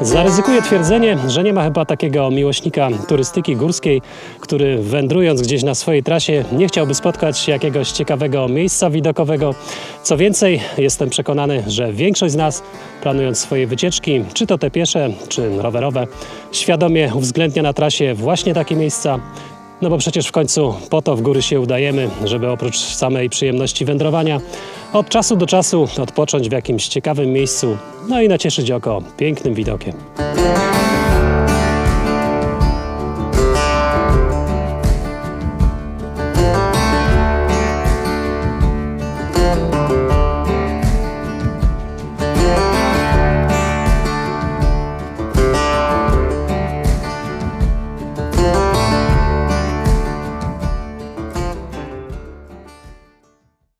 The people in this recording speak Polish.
Zaryzykuję twierdzenie, że nie ma chyba takiego miłośnika turystyki górskiej, który wędrując gdzieś na swojej trasie nie chciałby spotkać jakiegoś ciekawego miejsca widokowego. Co więcej, jestem przekonany, że większość z nas, planując swoje wycieczki, czy to te piesze, czy rowerowe, świadomie uwzględnia na trasie właśnie takie miejsca. No bo przecież w końcu po to w góry się udajemy, żeby oprócz samej przyjemności wędrowania od czasu do czasu odpocząć w jakimś ciekawym miejscu, no i nacieszyć oko pięknym widokiem.